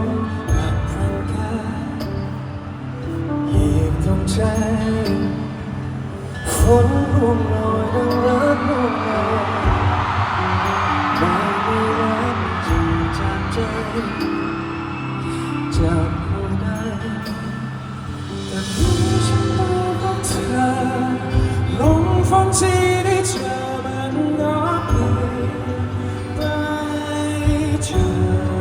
นหักพลังกายีบตรงใจฝนร่วงลอยดังรักร่วงลอยไม่มีรักจริงจากใจจากผู้ใดแต่ผู้ฉันต้องเธอลงฟังที่ได้เจอมัน้อบไปไปลเธอ